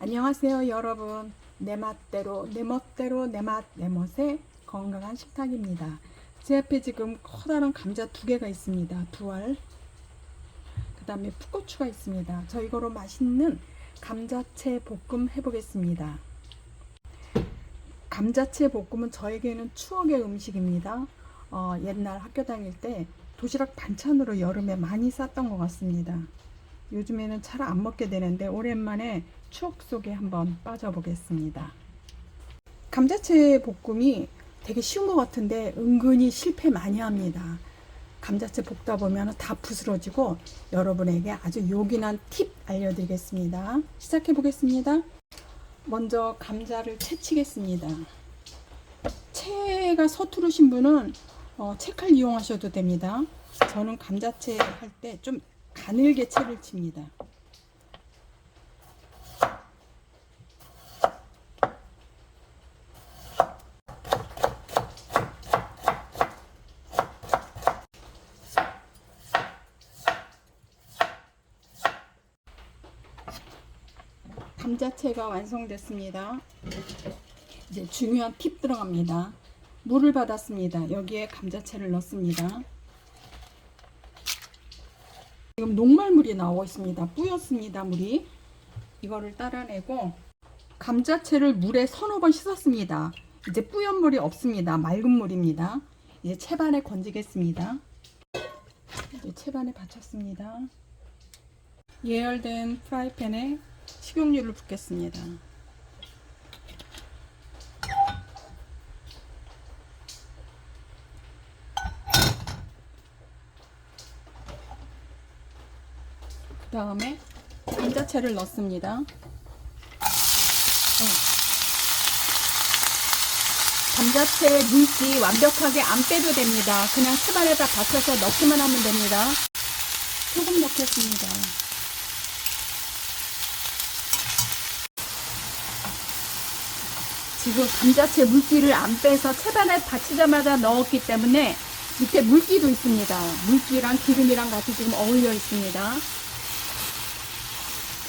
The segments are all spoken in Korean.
안녕하세요 여러분. 내 맛대로 내 멋대로 내 맛 내 멋의 건강한 식탁입니다. 제 앞에 지금 커다란 감자 두 개가 있습니다. 두알 그 다음에 풋고추가 있습니다. 저 이거로 맛있는 감자채 볶음 해보겠습니다. 감자채 볶음은 저에게는 추억의 음식입니다. 어, 옛날 학교 다닐 때 도시락 반찬으로 여름에 많이 쌌던 것 같습니다 요즘에는 잘 안 먹게 되는데 오랜만에 추억 속에 한번 빠져보겠습니다. 감자채 볶음이 되게 쉬운 것 같은데 은근히 실패 많이 합니다. 감자채 볶다 보면 다 부스러지고 여러분에게 아주 요긴한 팁 알려드리겠습니다. 시작해 보겠습니다. 먼저 감자를 채치겠습니다. 채가 서투르신 분은 어, 채칼 이용하셔도 됩니다. 저는 감자채 할 때 좀 가늘게 채를 칩니다. 감자채가 완성됐습니다. 이제 중요한 팁 들어갑니다. 물을 받았습니다. 여기에 감자채를 넣습니다. 지금 녹말물이 나오고 있습니다. 뿌였습니다. 물이. 이거를 따라내고 감자채를 물에 서너 번 씻었습니다. 이제 뿌연 물이 없습니다. 맑은 물입니다. 이제 채반에 건지겠습니다. 이제 채반에 받쳤습니다. 예열된 프라이팬에 식용유를 붓겠습니다. 다음에 감자채를 넣습니다. 어. 감자채 물기 완벽하게 안 빼도 됩니다. 그냥 채반에다 받쳐서 넣기만 하면 됩니다. 소금 넣겠습니다. 지금 감자채 물기를 안 빼서 채반에 받치자마자 넣었기 때문에 밑에 물기도 있습니다. 물기랑 기름이랑 같이 지금 어울려 있습니다.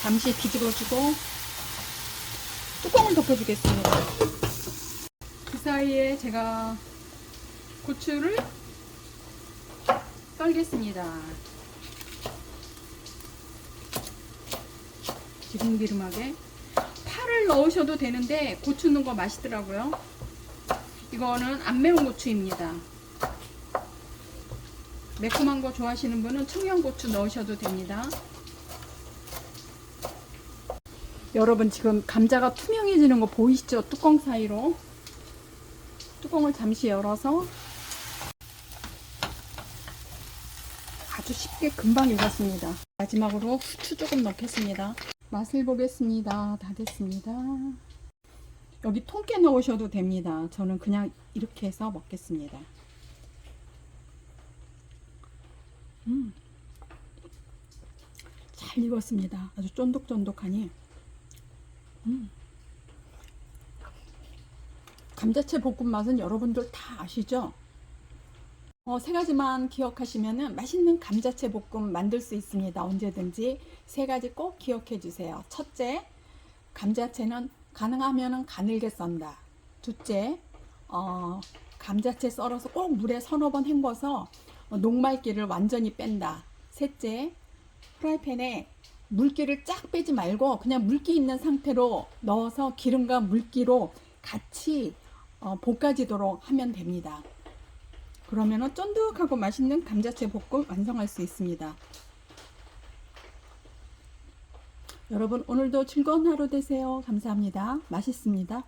잠시 뒤집어주고 뚜껑을 덮어주겠습니다. 그 사이에 제가 고추를 썰겠습니다. 기름 기름하게 파를 넣으셔도 되는데 고추 넣은 거 맛있더라고요. 이거는 안 매운 고추입니다. 매콤한 거 좋아하시는 분은 청양고추 넣으셔도 됩니다. 여러분 지금 감자가 투명해지는 거 보이시죠? 뚜껑 사이로 뚜껑을 잠시 열어서 아주 쉽게 금방 익었습니다. 마지막으로 후추 조금 넣겠습니다. 맛을 보겠습니다. 다 됐습니다. 여기 통깨 넣으셔도 됩니다. 저는 그냥 이렇게 해서 먹겠습니다. 음. 잘 익었습니다. 아주 쫀득쫀득하니. 음. 감자채 볶음 맛은 여러분들 다 아시죠? 어, 세 가지만 기억하시면 맛있는 감자채 볶음 만들 수 있습니다. 언제든지 세 가지 꼭 기억해 주세요. 첫째, 감자채는 가능하면 가늘게 썬다. 둘째, 어, 감자채 썰어서 꼭 물에 서너 번 헹궈서 어, 녹말기를 완전히 뺀다. 셋째, 프라이팬에 물기를 쫙 빼지 말고 그냥 물기 있는 상태로 넣어서 기름과 물기로 같이 어, 볶아지도록 하면 됩니다. 그러면 쫀득하고 맛있는 감자채 볶음 완성할 수 있습니다. 여러분 오늘도 즐거운 하루 되세요. 감사합니다. 맛있습니다.